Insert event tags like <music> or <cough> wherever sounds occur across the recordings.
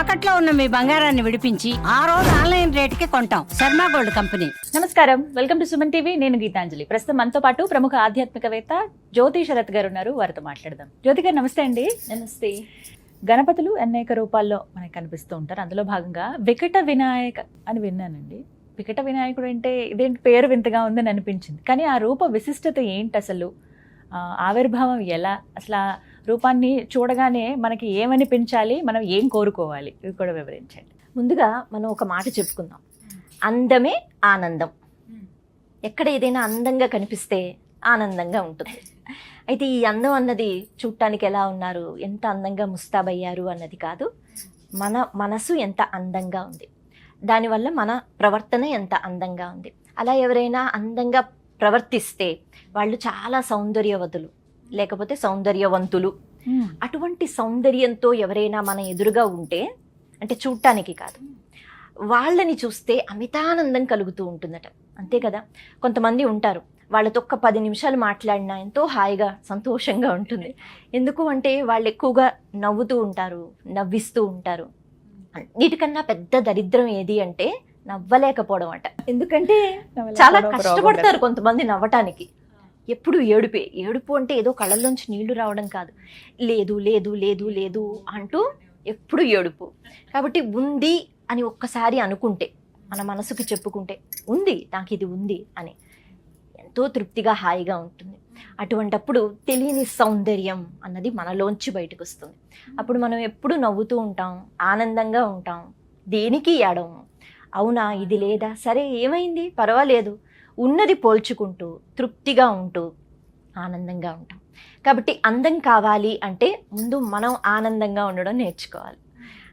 తాకట్లో ఉన్న మీ బంగారాన్ని విడిపించి ఆ రోజు ఆన్లైన్ రేటుకి కొంటాం. Sharma gold company. నమస్కారం. Welcome to Suman TV. నేను గీతాంజలి. ప్రస్తుతం మనతో పాటు ప్రముఖ ఆధ్యాత్మికవేత్త జ్యోతి శరత్ గారు ఉన్నారు. వారితో మాట్లాడదాం. జ్యోతి గారు నమస్తే అండి. నమస్తే. గణపతులు అనేక రూపాల్లో మనకి కనిపిస్తూ ఉంటారు. అందులో భాగంగా వికట వినాయక అని విన్నానండి. వికట వినాయకుడు అంటే ఇదేంటి పేరు వింతగా ఉందని అనిపించింది. కానీ ఆ రూప విశిష్టత ఏంటి అసలు? ఆవిర్భావం ఎలా? అసలు ఆ రూపాన్ని చూడగానే మనకి ఏమనిపించాలి? మనం ఏం కోరుకోవాలి? ఇది కూడా వివరించండి. ముందుగా మనం ఒక మాట చెప్పుకుందాం. అందమే ఆనందం. ఎక్కడ ఏదైనా అందంగా కనిపిస్తే ఆనందంగా ఉంటుంది. అయితే ఈ అందం అన్నది చూడటానికి ఎలా ఉన్నారు? ఎంత అందంగా ముస్తాబయ్యారు అన్నది కాదు. మన మనసు ఎంత అందంగా ఉంది. దానివల్ల మన ప్రవర్తన ఎంత అందంగా ఉంది. అలా ఎవరైనా అందంగా ప్రవర్తిస్తే వాళ్ళు చాలా సౌందర్యవతులు లేకపోతే సౌందర్యవంతులు. అటువంటి సౌందర్యంతో ఎవరైనా మన ఎదురుగా ఉంటే అంటే చూడటానికి కాదు వాళ్ళని చూస్తే అమితానందం కలుగుతూ ఉంటుందట. అంతే కదా? కొంతమంది ఉంటారు వాళ్ళతో ఒక్క పది నిమిషాలు మాట్లాడినా ఎంతో హాయిగా సంతోషంగా ఉంటుంది. ఎందుకు అంటే వాళ్ళు ఎక్కువగా నవ్వుతూ ఉంటారు నవ్విస్తూ ఉంటారు. అన్నిటికన్నా పెద్ద దరిద్రం ఏది అంటే నవ్వలేకపోవడం అట ఎందుకంటే చాలా కష్టపడతారు కొంతమంది నవ్వటానికి. ఎప్పుడు ఏడుపే ఏడుపు అంటే ఏదో కళ్ళల్లోంచి నీళ్ళు రావడం కాదు. లేదు లేదు లేదు లేదు అంటూ ఎప్పుడు ఏడుపు. కాబట్టి ఉంది అని ఒక్కసారి అనుకుంటే మన మనసుకు చెప్పుకుంటే ఉంది నాకు ఇది ఉంది అని ఎంతో తృప్తిగా హాయిగా ఉంటుంది. అటువంటప్పుడు తెలియని సౌందర్యం అన్నది మనలోంచి బయటకు వస్తుంది అప్పుడు మనం ఎప్పుడు నవ్వుతూ ఉంటాం ఆనందంగా ఉంటాం దేనికి ఏడము? అవునా ఇది లేదా? సరే ఏమైంది? పర్వాలేదు. ఉన్నది పోల్చుకుంటూ తృప్తిగా ఉంటూ ఆనందంగా ఉంటాం. కాబట్టి అందం కావాలి అంటే ముందు మనం ఆనందంగా ఉండడం నేర్చుకోవాలి.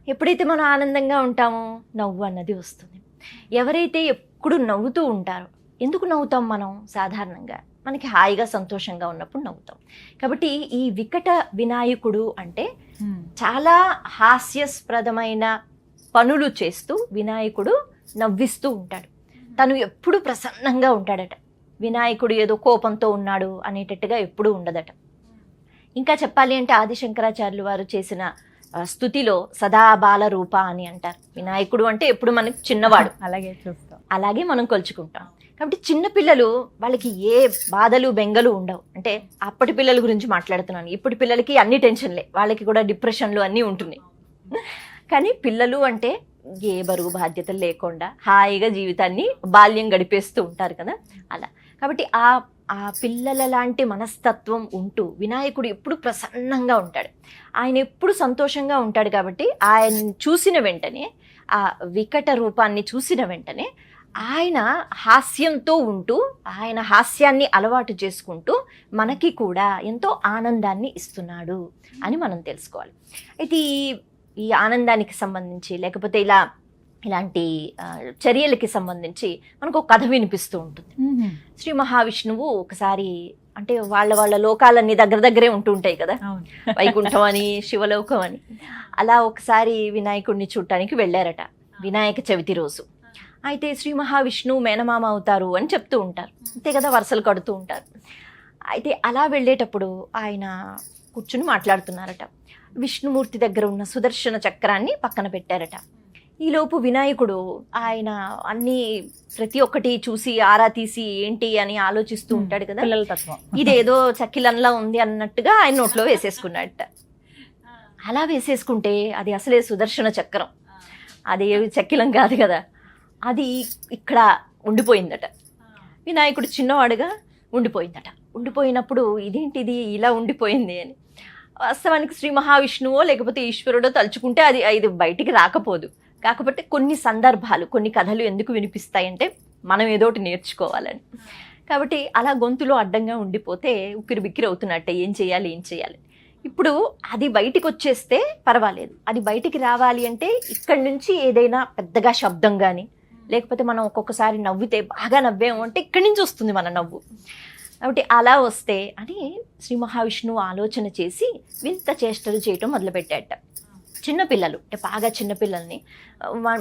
ఎప్పుడైతే మనం ఆనందంగా ఉంటామో నవ్వు అన్నది వస్తుంది. ఎవరైతే ఎప్పుడు నవ్వుతూ ఉంటారో ఎందుకు నవ్వుతాం మనం? సాధారణంగా మనకి హాయిగా సంతోషంగా ఉన్నప్పుడు నవ్వుతాం. కాబట్టి ఈ వికట వినాయకుడు అంటే చాలా హాస్యాస్పదమైన పనులు చేస్తూ వినాయకుడు నవ్విస్తూ ఉంటాడు. తను ఎప్పుడు ప్రసన్నంగా ఉంటాడట. వినాయకుడు ఏదో కోపంతో ఉన్నాడు అనేటట్టుగా ఎప్పుడూ ఉండదట. ఇంకా చెప్పాలి అంటే ఆదిశంకరాచార్యులు వారు చేసిన స్థుతిలో సదా బాల రూప అని అంటారు. వినాయకుడు అంటే ఎప్పుడు మనకి చిన్నవాడు. <laughs> అలాగే చూస్తాం. అలాగే మనం కొలుచుకుంటాం. కాబట్టి చిన్న పిల్లలు వాళ్ళకి ఏ బాధలు బెంగలు ఉండవు. అంటే అప్పటి పిల్లల గురించి మాట్లాడుతున్నాను. ఇప్పటి పిల్లలకి అన్ని టెన్షన్లే. వాళ్ళకి కూడా డిప్రెషన్లు అన్నీ ఉంటున్నాయి. కానీ పిల్లలు అంటే ఏ బరువు బాధ్యతలు లేకుండా హాయిగా జీవితాన్ని బాల్యం గడిపేస్తూ ఉంటారు కదా అలా. కాబట్టి ఆ ఆ పిల్లల లాంటి మనస్తత్వం ఉంటూ వినాయకుడు ఎప్పుడు ప్రసన్నంగా ఉంటాడు. ఆయన ఎప్పుడు సంతోషంగా ఉంటాడు కాబట్టి ఆయన చూసిన వెంటనే ఆ వికట రూపాన్ని చూసిన వెంటనే ఆయన హాస్యంతో ఉంటూ ఆయన హాస్యాన్ని అలవాటు చేసుకుంటూ మనకి కూడా ఎంతో ఆనందాన్ని ఇస్తున్నాడు అని మనం తెలుసుకోవాలి. అయితే ఈ ఈ ఆనందానికి సంబంధించి లేకపోతే ఇలా ఇలాంటి చర్యలకి సంబంధించి మనకు ఒక కథ వినిపిస్తూ ఉంటుంది. శ్రీ మహావిష్ణువు ఒకసారి అంటే వాళ్ళ వాళ్ళ లోకాలన్నీ దగ్గర దగ్గరే ఉంటూ ఉంటాయి కదా. వైకుంఠం అని శివలోకం అని. అలా ఒకసారి వినాయకుడిని చూడటానికి వెళ్ళారట వినాయక చవితి రోజు. అయితే శ్రీ మహావిష్ణువు మేనమామ అవుతారు అని చెప్తూ ఉంటారు. అంతే కదా వరుసలు కడుతూ ఉంటారు. అయితే అలా వెళ్ళేటప్పుడు ఆయన కూర్చుని మాట్లాడుతున్నారట. విష్ణుమూర్తి దగ్గర ఉన్న సుదర్శన చక్రాన్ని పక్కన పెట్టారట. ఈలోపు వినాయకుడు ఆయన అన్ని ప్రతి ఒక్కటి చూసి ఆరా తీసి ఏంటి అని ఆలోచిస్తూ ఉంటాడు కదా. పిల్లల తత్వం. ఇదేదో చక్కిలంలా ఉంది అన్నట్టుగా ఆయన నోట్లో వేసేసుకున్నట్ట అలా వేసేసుకుంటే అది అసలే సుదర్శన చక్రం. అది చక్కిలం కాదు కదా. అది ఇక్కడ ఉండిపోయిందట. వినాయకుడు చిన్నవాడుగా ఉండిపోయిందట. ఉండిపోయినప్పుడు ఇదేంటిది? ఇలా ఉండిపోయింది అని. వాస్తవానికి శ్రీ మహావిష్ణువో లేకపోతే ఈశ్వరుడో తలుచుకుంటే అది ఇది బయటికి రాకపోదు. కాకపోతే కొన్ని సందర్భాలు కొన్ని కథలు ఎందుకు వినిపిస్తాయంటే మనం ఏదోటి నేర్చుకోవాలని. కాబట్టి అలా గొంతులో అడ్డంగా ఉండిపోతే ఉక్కిరి బిక్కిరి అవుతున్నట్టే ఏం చేయాలి ఏం చేయాలి. ఇప్పుడు అది బయటికి వచ్చేస్తే పర్వాలేదు. అది బయటికి రావాలి అంటే ఇక్కడి నుంచి ఏదైనా పెద్దగా శబ్దం కానీ లేకపోతే మనం ఒక్కొక్కసారి నవ్వితే బాగా నవ్వాము అంటే ఇక్కడి నుంచి వస్తుంది మన నవ్వు. కాబట్టి అలా వస్తే అని శ్రీ మహావిష్ణువు ఆలోచన చేసి వింత చేష్టలు చేయటం మొదలుపెట్టాట చిన్నపిల్లలు అంటే బాగా చిన్నపిల్లల్ని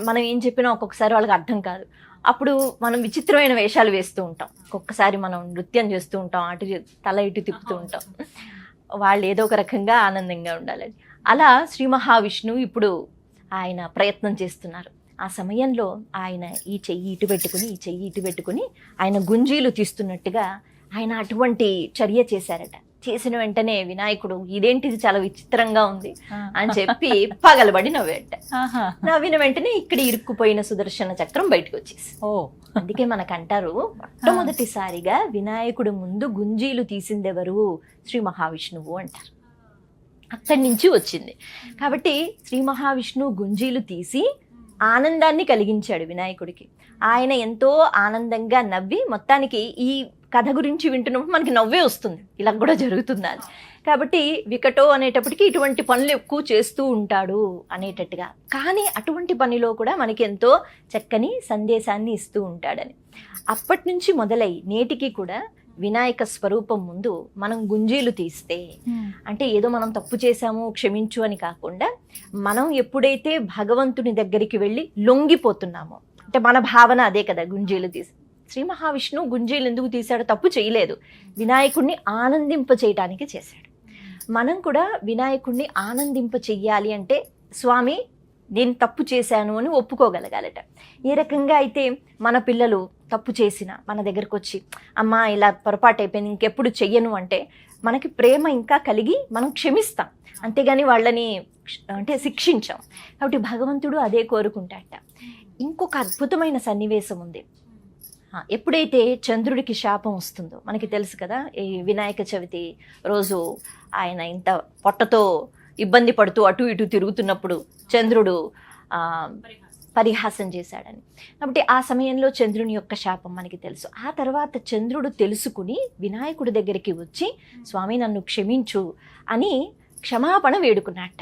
మనం ఏం చెప్పినా ఒక్కొక్కసారి వాళ్ళకి అర్థం కాదు. అప్పుడు మనం విచిత్రమైన వేషాలు వేస్తూ ఉంటాం. ఒక్కొక్కసారి మనం నృత్యం చేస్తూ ఉంటాం అటు తల ఇటు తిప్పుతూ ఉంటాం. వాళ్ళు ఏదో ఒక రకంగా ఆనందంగా ఉండాలని. అలా శ్రీ మహావిష్ణువు ఇప్పుడు ఆయన ప్రయత్నం చేస్తున్నారు. ఆ సమయంలో ఆయన ఈ చెయ్యి ఇటు పెట్టుకుని ఈ చెయ్యి ఇటు పెట్టుకుని ఆయన గుంజీలు తీస్తున్నట్టుగా ఆయన అటువంటి చర్య చేశారట. చేసిన వెంటనే వినాయకుడు ఇదేంటిది చాలా విచిత్రంగా ఉంది అని చెప్పి పగలబడి నవ్వేట. నవ్విన వెంటనే ఇక్కడ ఇరుక్కుపోయిన సుదర్శన చక్రం బయటకు వచ్చేసి ఓ. అందుకే మనకంటారు మొట్టమొదటిసారిగా వినాయకుడు ముందు గుంజీలు తీసిందెవరు? శ్రీ మహావిష్ణువు అంటారు. అక్కడి నుంచి వచ్చింది. కాబట్టి శ్రీ మహావిష్ణువు గుంజీలు తీసి ఆనందాన్ని కలిగించాడు వినాయకుడికి. ఆయన ఎంతో ఆనందంగా నవ్వి మొత్తానికి ఈ కథ గురించి వింటున్నప్పుడు మనకి నవ్వే వస్తుంది. ఇలా కూడా జరుగుతుందా కాబట్టి వికటో అనేటప్పటికి ఇటువంటి పనులు ఎక్కువ చేస్తూ ఉంటాడు అనేటట్టుగా. కానీ అటువంటి పనిలో కూడా మనకి ఎంతో చక్కని సందేశాన్ని ఇస్తూ ఉంటాడని. అప్పటి నుంచి మొదలై నేటికి కూడా వినాయక స్వరూపం ముందు మనం గుంజీలు తీస్తే అంటే ఏదో మనం తప్పు చేశాము క్షమించు అని కాకుండా మనం ఎప్పుడైతే భగవంతుని దగ్గరికి వెళ్ళి లొంగిపోతున్నామో అంటే మన భావన అదే కదా గుంజీలు తీసి. శ్రీ మహావిష్ణు గుంజీలు ఎందుకు తీశాడు తప్పు చేయలేదు. వినాయకుడిని ఆనందింప చేయటానికి చేశాడు. మనం కూడా వినాయకుడిని ఆనందింప చెయ్యాలి అంటే స్వామి నేను తప్పు చేశాను అని ఒప్పుకోగలగాలట. ఏ రకంగా అయితే మన పిల్లలు తప్పు చేసిన మన దగ్గరకు వచ్చి అమ్మా ఇలా పొరపాటు అయిపోయింది ఇంకెప్పుడు చెయ్యను అంటే మనకి ప్రేమ ఇంకా కలిగి మనం క్షమిస్తాం. అంతేగాని వాళ్ళని అంటే శిక్షించాం. కాబట్టి భగవంతుడు అదే కోరుకుంటాట ఇంకొక అద్భుతమైన సన్నివేశం ఉంది. ఎప్పుడైతే చంద్రుడికి శాపం వస్తుందో మనకి తెలుసు కదా ఈ వినాయక చవితి రోజు ఆయన ఇంత పొట్టతో ఇబ్బంది పడుతూ అటు ఇటు తిరుగుతున్నప్పుడు చంద్రుడు పరిహాసం చేశాడని. కాబట్టి ఆ సమయంలో చంద్రుని యొక్క శాపం మనకి తెలుసు. ఆ తర్వాత చంద్రుడు తెలుసుకుని వినాయకుడి దగ్గరికి వచ్చి స్వామి నన్ను క్షమించు అని క్షమాపణ వేడుకున్నట్ట.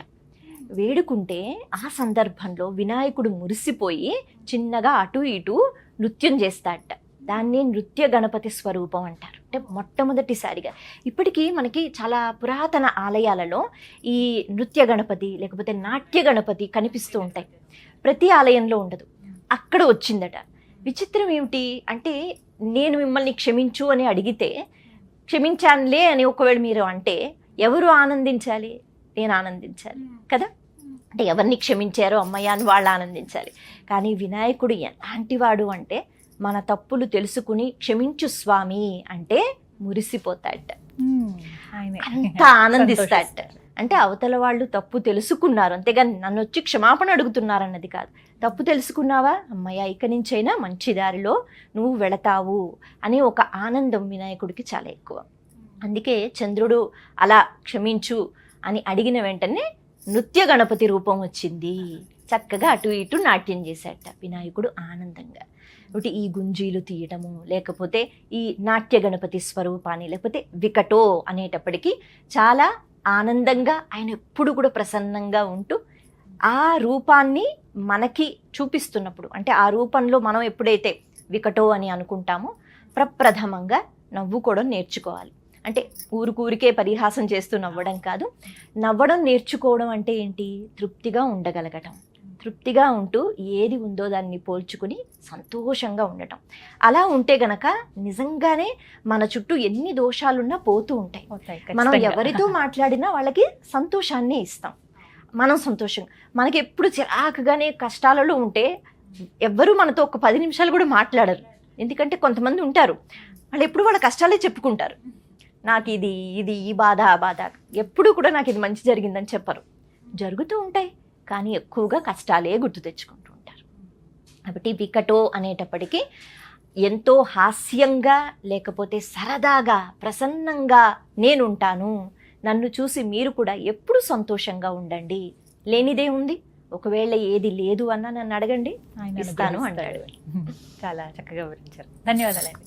వేడుకుంటే ఆ సందర్భంలో వినాయకుడు మురిసిపోయి చిన్నగా అటు ఇటు నృత్యం చేస్తాడట. దాన్ని నృత్య గణపతి స్వరూపం అంటారు. అంటే మొట్టమొదటిసారిగా. ఇప్పటికీ మనకి చాలా పురాతన ఆలయాలలో ఈ నృత్య గణపతి లేకపోతే నాట్య గణపతి కనిపిస్తూ ఉంటాయి. ప్రతి ఆలయంలో ఉండదు. అక్కడ వచ్చిందట. విచిత్రం ఏమిటి అంటే నేను మిమ్మల్ని క్షమించు అని అడిగితే క్షమించానులే అని ఒకవేళ మీరు అంటే ఎవరు ఆనందించాలి? నేను ఆనందించాలి. కదా? అంటే ఎవరిని క్షమించారో అమ్మయ్య అని వాళ్ళు ఆనందించాలి. కానీ వినాయకుడు ఎలాంటివాడు అంటే మన తప్పులు తెలుసుకుని క్షమించు స్వామి అంటే. ఆయనే. అంత <laughs> సంతోషిస్తాడు. అంటే అవతల వాళ్ళు తప్పు తెలుసుకున్నారు అంతేగాని నన్ను వచ్చి క్షమాపణ అడుగుతున్నారు అన్నది కాదు తప్పు తెలుసుకున్నావా అమ్మయ్య ఇక నుంచైనా మంచి దారిలో నువ్వు వెళతావు అని ఒక ఆనందం వినాయకుడికి చాలా ఎక్కువ అందుకే చంద్రుడు అలా క్షమించు అని అడిగిన వెంటనే నృత్య గణపతి రూపం వచ్చింది చక్కగా అటు ఇటు నాట్యం చేశాట వినాయకుడు ఆనందంగా ఒకటి ఈ గుంజీలు తీయటము లేకపోతే ఈ నాట్య గణపతి స్వరూపాన్ని లేకపోతే వికటో అనేటప్పటికీ చాలా ఆనందంగా ఆయన ఎప్పుడు కూడా ప్రసన్నంగా ఉంటూ ఆ రూపాన్ని మనకి చూపిస్తున్నప్పుడు అంటే ఆ రూపంలో మనం ఎప్పుడైతే వికటో అని అనుకుంటామో ప్రప్రథమంగా నవ్వుకోవడం నేర్చుకోవాలి. అంటే ఊరికూరికే పరిహాసం చేస్తూ నవ్వడం కాదు. నవ్వడం నేర్చుకోవడం అంటే ఏంటి? తృప్తిగా ఉండగలగటం. తృప్తిగా ఉంటూ ఏది ఉందో దాన్ని పోల్చుకుని సంతోషంగా ఉండటం. అలా ఉంటే గనక నిజంగానే మన చుట్టూ ఎన్ని దోషాలున్నా పోతూ ఉంటాయి. మనం. ఎవరితో మాట్లాడినా వాళ్ళకి సంతోషాన్ని ఇస్తాం. మనం సంతోషం. మనకి ఎప్పుడు చిరాకుగానే కష్టాలలో ఉంటే ఎవ్వరూ మనతో ఒక పది నిమిషాలు కూడా మాట్లాడరు. ఎందుకంటే కొంతమంది ఉంటారు. వాళ్ళు ఎప్పుడు వాళ్ళ కష్టాలే చెప్పుకుంటారు. నాకు ఇది ఇది ఈ బాధ ఆ బాధ. ఎప్పుడు కూడా నాకు ఇది మంచి జరిగిందని చెప్పరు. జరుగుతూ ఉంటాయి. కానీ ఎక్కువగా కష్టాలే గుర్తు తెచ్చుకుంటూ ఉంటారు. కాబట్టి వికటో అనేటప్పటికీ ఎంతో హాస్యంగా లేకపోతే సరదాగా ప్రసన్నంగా నేనుంటాను నన్ను చూసి మీరు కూడా ఎప్పుడు సంతోషంగా ఉండండి లేనిదే ఉంది ఒకవేళ ఏది లేదు అన్నా నన్ను అడగండి ఆయన ఇస్తాను అనుగ్రహిస్తాడు. చాలా చక్కగా వివరించారు. ధన్యవాదాలండి.